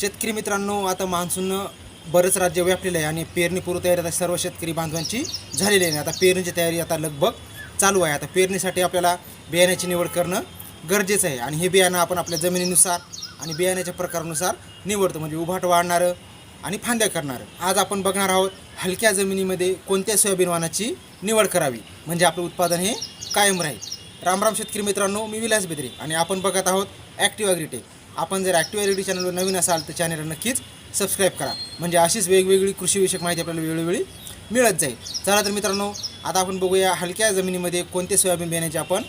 शेतकरी मित्रांनो आता मान्सून बरंच राज्य व्यापलेलं आहे आणि पेरणी पूर्वतयारी आता सर्व शेतकरी बांधवांची झालेली आहे. आता पेरणीची तयारी आता लगभग चालू आहे. आता पेरणीसाठी आपल्याला बियाण्याची निवड करणं गरजेचं आहे आणि हे बियाणं आपण आपल्या जमिनीनुसार आणि बियाण्याच्या प्रकारानुसार निवडतो. म्हणजे उभाट वाढणारं आणि फांद्या करणारं. आज आपण बघणार आहोत हलक्या जमिनीमध्ये कोणत्या सोयाबीन वाणाची निवड करावी? म्हणजे आपलं उत्पादन हे कायम राहील. रामराम शेतकरी मित्रांनो मी विलास बेदरे आणि आपण बघत आहोत ॲक्टिव्ह अग्रिटेक आपण जर ॲक्टिव्ह रेडिओ चॅनलवर नवीन असाल तर चॅनलला नक्कीच सबस्क्राईब करा. म्हणजे अशीच वेगवेगळी कृषीविषयक माहिती आपल्याला वेळोवेळी मिळत जाईल. चला तर मित्रांनो आता आपण बघूया हलक्या जमिनीमध्ये कोणते सोयाबीन बियाण्याची आपण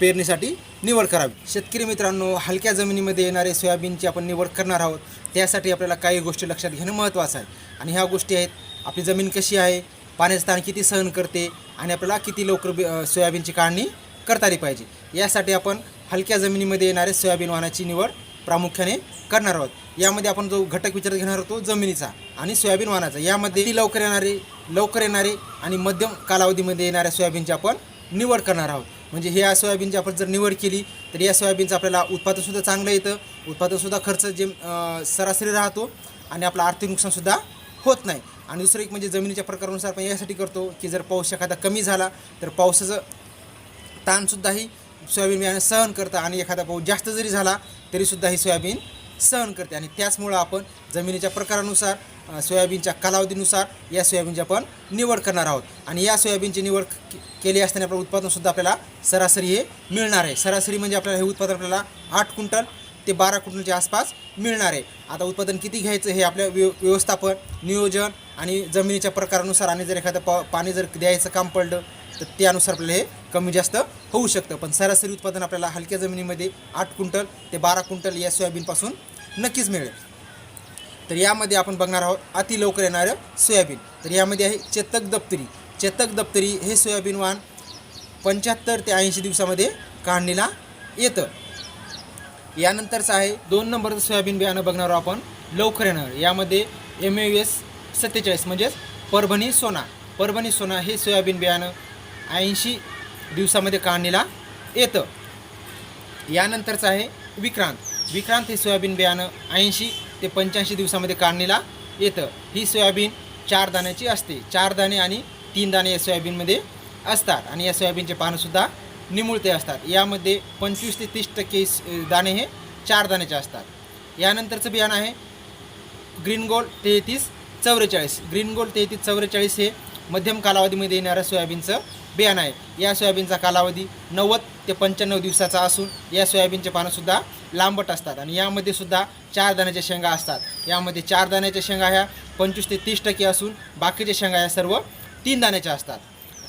पेरणीसाठी निवड करावी. शेतकरी मित्रांनो हलक्या जमिनीमध्ये येणारे सोयाबीनची आपण निवड करणार आहोत. त्यासाठी आपल्याला काही गोष्टी लक्षात घेणं महत्त्वाचं आहे. आणि ह्या गोष्टी आहेत आपली जमीन कशी आहे पाण्याचं ताण किती सहन करते आणि आपल्याला किती लवकर सोयाबीनची काढणी करता आली पाहिजे. यासाठी आपण हलक्या जमिनीमध्ये येणारे सोयाबीन वाहनाची निवड प्रामुख्याने करणार आहोत. यामध्ये आपण जो घटक विचारात घेणार होतो जमिनीचा आणि सोयाबीन वाणाचा. यामध्ये ती लवकर येणारे लवकर येणारे आणि मध्यम कालावधीमध्ये येणाऱ्या सोयाबीनची आपण निवड करणार आहोत. म्हणजे ह्या सोयाबीनची आपण जर निवड केली तर या सोयाबीनचं आपल्याला उत्पादनसुद्धा चांगलं येतं. उत्पादनसुद्धा खर्च जे सरासरी राहतो आणि आपलं आर्थिक नुकसानसुद्धा होत नाही. आणि दुसरं एक म्हणजे जमिनीच्या प्रकारानुसार आपण यासाठी करतो की जर पाऊस एखादा कमी झाला तर पावसाचं ताणसुद्धाही सोयाबीन बियाणं सहन करतं आणि एखादा पाऊस जास्त जरी झाला तरीसुद्धा ही सोयाबीन सहन करते. आणि त्याचमुळं आपण जमिनीच्या प्रकारानुसार सोयाबीनच्या कालावधीनुसार या सोयाबीनची आपण निवड करणार आहोत. आणि या सोयाबीनची निवड केली असताना आपलं उत्पादनसुद्धा आपल्याला सरासरी हे मिळणार आहे. सरासरी म्हणजे आपल्याला हे उत्पादन आपल्याला आठ क्विंटल ते बारा क्विंटलच्या आसपास मिळणार आहे. आता उत्पादन किती घ्यायचं हे आपल्या व्य व्यवस्थापन नियोजन आणि जमिनीच्या प्रकारानुसार आणि जर एखादं पा पाणी जर द्यायचं काम पडलं तर त्यानुसार आपल्याला हे कमी जास्त होऊ शकतं. पण सरासरी उत्पादन आपल्याला हलक्या जमिनीमध्ये आठ क्विंटल ते बारा क्विंटल या सोयाबीनपासून नक्कीच मिळेल. तर यामध्ये आपण बघणार आहोत अति लवकर येणारं सोयाबीन. तर यामध्ये आहे चेतक दप्तरी. चेतक दप्तरी हे सोयाबीन वाण पंच्याहत्तर ते ऐंशी दिवसामध्ये काढणीला येतं. यानंतरचं आहे दोन नंबरचं सोयाबीन बियाणं बघणार आहोत आपण लवकर येणार. यामध्ये एम यू एस सत्तेचाळीस म्हणजेच परभणी सोना. परभणी सोना हे सोयाबीन बियाणं ऐंशी दिवसामध्ये काढणीला येतं. यानंतरचं आहे विक्रांत. विक्रांत हे सोयाबीन बियाणं ऐंशी ते पंच्याऐंशी दिवसामध्ये काढणीला येतं. ही सोयाबीन चार दाण्याची असते. चार दाणे आणि तीन दाणे या सोयाबीनमध्ये असतात आणि या सोयाबीनचे पानंसुद्धा निमुळते असतात. यामध्ये पंचवीस ते तीस टक्के दाणे हे चार दाण्याचे असतात. यानंतरचं बियाणं आहे ग्रीन गोल्ड तेहतीस चौवेचाळीस. ग्रीन गोल्ड तेहतीस चौवेचाळीस हे मध्यम कालावधीमध्ये येणारं सोयाबीनचं बियाणं आहे. या सोयाबीनचा कालावधी नव्वद ते पंच्याण्णव दिवसाचा असून या सोयाबीनचे पानंसुद्धा लांबट असतात आणि यामध्ये सुद्धा चार दाण्याच्या शेंगा असतात. यामध्ये चार दाण्याच्या शेंगा ह्या पंचवीस ते तीस टक्के असून बाकीच्या शेंगा ह्या सर्व तीन दाण्याच्या असतात.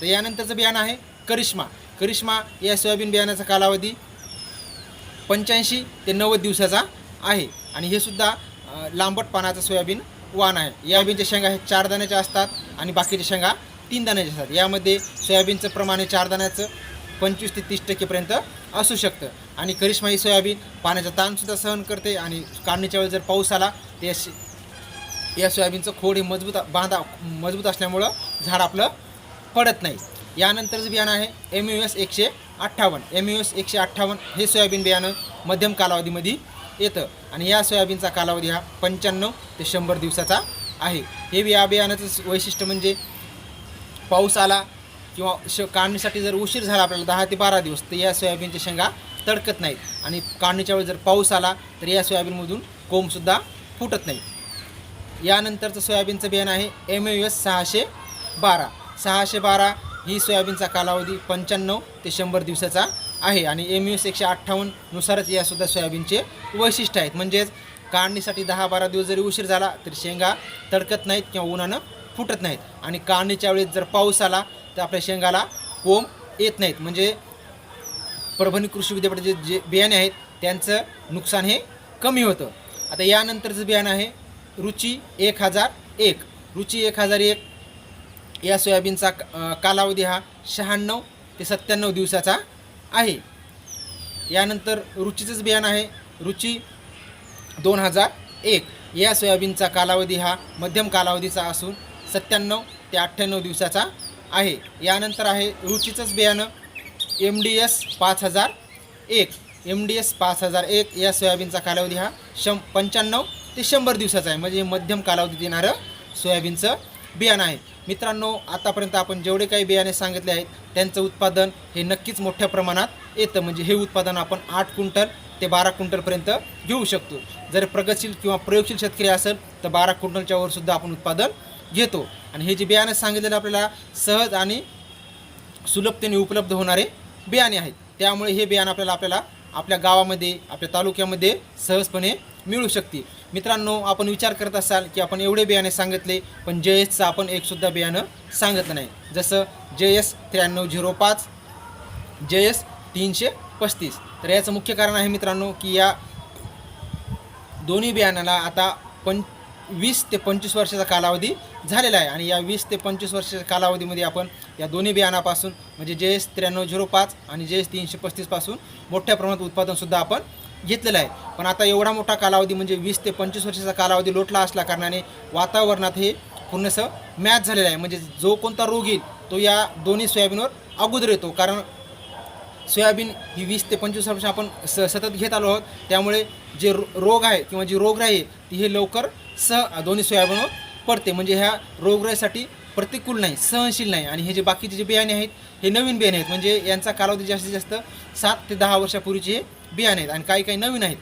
तर यानंतरचं बियाणं आहे करिश्मा. करिश्मा या सोयाबीन बियाण्याचा कालावधी पंच्याऐंशी ते नव्वद दिवसाचा आहे आणि हे सुद्धा लांबट पानाचं सोयाबीन वाण आहे. याबीनच्या शेंगा हे चार दाण्याच्या असतात आणि बाकीच्या शेंगा तीन दाण्याचे असतात यामध्ये सोयाबीनचं प्रमाण हे चार दाण्याचं पंचवीस ते तीस टक्केपर्यंत असू शकतं. आणि करिश्मा ही सोयाबीन पाण्याचा ताणसुद्धा सहन करते आणि काढणीच्या वेळी जर पाऊस आला तर या सोयाबीनचं खोड हे मजबूत बांधा मजबूत असल्यामुळं झाड आपलं पडत नाही. यानंतरचं बियाणं आहे एम यू एस एकशे अठ्ठावन्न. एम यू एस एकशे अठ्ठावन्न हे सोयाबीन बियाणं मध्यम कालावधीमध्ये येतं. आणि या सोयाबीनचा कालावधी हा पंच्याण्णव ते शंभर दिवसाचा आहे. हे या बियाणाचं वैशिष्ट्य म्हणजे पाऊस आला किंवा श काढणीसाठी जर उशीर झाला आपल्याला दहा ते बारा दिवस तर या सोयाबीनच्या शेंगा तडकत नाहीत. आणि काढणीच्या वेळी जर पाऊस आला तर या सोयाबीनमधून कोंबसुद्धा फुटत नाही यानंतरचं सोयाबीनचं बियाणं आहे एम यू एस सहाशे बारा. सहाशे बारा ही सोयाबीनचा कालावधी पंच्याण्णव ते शंभर दिवसाचा आहे आणि एम यू एस एकशे अठ्ठावन्ननुसारच यासुद्धा सोयाबीनचे वैशिष्ट्य आहेत. म्हणजेच काढणीसाठी दहा बारा दिवस जरी उशीर झाला तरी शेंगा तडकत नाहीत किंवा उन्हानं फुटत नाहीत. आणि काढणीच्या वेळेस जर पाऊस आला तर आपल्या शेंगाला कोंब येत नाहीत. म्हणजे परभणी कृषी विद्यापीठाचे जे बियाणे आहेत त्यांचं नुकसान हे कमी होतं. आता यानंतरचं बियाणं आहे रुची एक हजार एक. रुची एक हजार एक या सोयाबीनचा कालावधी हा शहाण्णव ते सत्त्याण्णव दिवसाचा आहे. यानंतर रुचीचंच बियाणं आहे रुची दोन हजार एक. या सोयाबीनचा कालावधी हा मध्यम कालावधीचा असून सत्त्याण्णव ते अठ्ठ्याण्णव दिवसाचा आहे. यानंतर आहे रुचीचंच बियाणं. एम डी एस पाच हजार एक. एम डी एस पाच हजार एक. या सोयाबीनचा कालावधी हा शं पंच्याण्णव ते शंभर दिवसाचा आहे. म्हणजे हे मध्यम कालावधीत येणारं सोयाबीनचं बियाणं आहे. मित्रांनो आतापर्यंत आपण जेवढे काही बियाणे सांगितले आहेत त्यांचं उत्पादन हे नक्कीच मोठ्या प्रमाणात येतं. म्हणजे हे उत्पादन आपण आठ क्विंटल ते बारा क्विंटलपर्यंत घेऊ शकतो. जर प्रगतशील किंवा प्रयोगशील शेतकरी असेल तर बारा क्विंटलच्या वर सुद्धा आपण उत्पादन घेतो आणि हे जे बियाणं सांगितलेलं आपल्याला सहज आणि सुलभतेने उपलब्ध होणारे बियाणे आहेत. त्यामुळे हे बियाणं आपल्याला आपल्याला आपल्या गावामध्ये आपल्या तालुक्यामध्ये सहजपणे मिळू शकते मित्रांनो आपण विचार करत असाल की आपण एवढे बियाणे सांगितले पण जे एसचं आपण एकसुद्धा बियाणं सांगितलं नाही. जसं जे एस त्र्याण्णव झिरो पाच जे एस तीनशे पस्तीस. तर याचं मुख्य कारण आहे मित्रांनो की या दोन्ही बियाणाला आता पण वीस ते पंचवीस वर्षाचा कालावधी झालेला आहे. आणि या वीस ते पंचवीस वर्षाच्या कालावधीमध्ये आपण या दोन्ही बियाणापासून म्हणजे जे एस त्र्याण्णव झिरो पाच आणि जे एस तीनशे पस्तीसपासून मोठ्या प्रमाणात उत्पादनसुद्धा आपण घेतलेलं आहे. पण आता एवढा मोठा कालावधी म्हणजे वीस ते पंचवीस वर्षाचा कालावधी लोटला असल्या कारणाने वातावरणात हे पूर्णसं मॅच झालेलं आहे. म्हणजे जो कोणता रोग येईल तो या दोन्ही सोयाबीनवर अगोदर येतो. कारण सोयाबीन ही वीस ते पंचवीस वर्ष आपण स सतत घेत आलो आहोत. त्यामुळे जे रो रोग आहे किंवा जी रोगराई आहे ती हे लवकर सह दोन्ही सोयाबीनवर पडते. म्हणजे ह्या रोगराईसाठी प्रतिकूल नाही सहनशील नाही. आणि हे जे बाकीचे जे बियाणे आहेत हे नवीन बियाणे आहेत. म्हणजे यांचा कालावधी जास्तीत जास्त सात ते दहा वर्षापूर्वीचे हे बियाणे आहेत. आणि काही काही नवीन आहेत.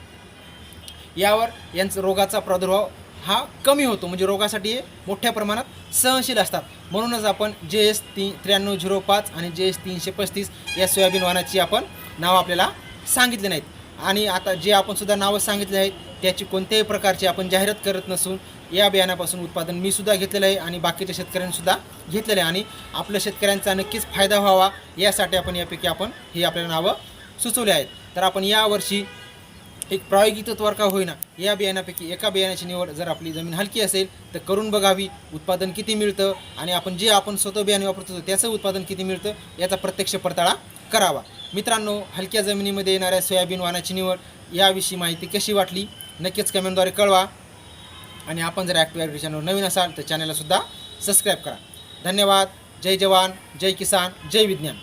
यावर यांचा रोगाचा प्रादुर्भाव हा कमी होतो. म्हणजे रोगासाठी हे मोठ्या प्रमाणात सहनशील असतात. म्हणूनच आपण जे एस ती त्र्याण्णव झिरो पाच आणि जे एस तीनशे पस्तीस या सोयाबीन वाहनाची आपण नावं आपल्याला सांगितले नाहीत. आणि आता जे आपण सुद्धा नावं सांगितले आहेत त्याची कोणत्याही प्रकारची आपण जाहिरात करत नसून या बियाण्यापासून उत्पादन मी सुद्धा घेतलेलं आहे आणि बाकीच्या शेतकऱ्यांनीसुद्धा घेतलेलं आहे. आणि आपल्या शेतकऱ्यांचा नक्कीच फायदा व्हावा यासाठी आपण यापैकी आपण ही आपल्याला नावं सुचवली आहेत. तर आपण यावर्षी एक प्रायोगिक तत्वावर का होईना या बियाण्यापैकी एका बियाण्याची निवड जर आपली जमीन हलकी असेल तर करून बघावी उत्पादन किती मिळतं आणि आपण जे आपण स्वतः बियाणे वापरतो त्याचं उत्पादन किती मिळतं याचा प्रत्यक्ष पडताळा करावा. मित्रांनो हलक्या जमिनीमध्ये येणाऱ्या सोयाबीन वाणाची निवड याविषयी माहिती कशी वाटली? नक्कीच कमेंटद्वारे कळवा. आणि आपण जर ॲक्टिव्ह चॅनल नवीन असाल तर चॅनलला सुद्धा सबस्क्राईब करा. धन्यवाद. जय जवान जय किसान जय विज्ञान.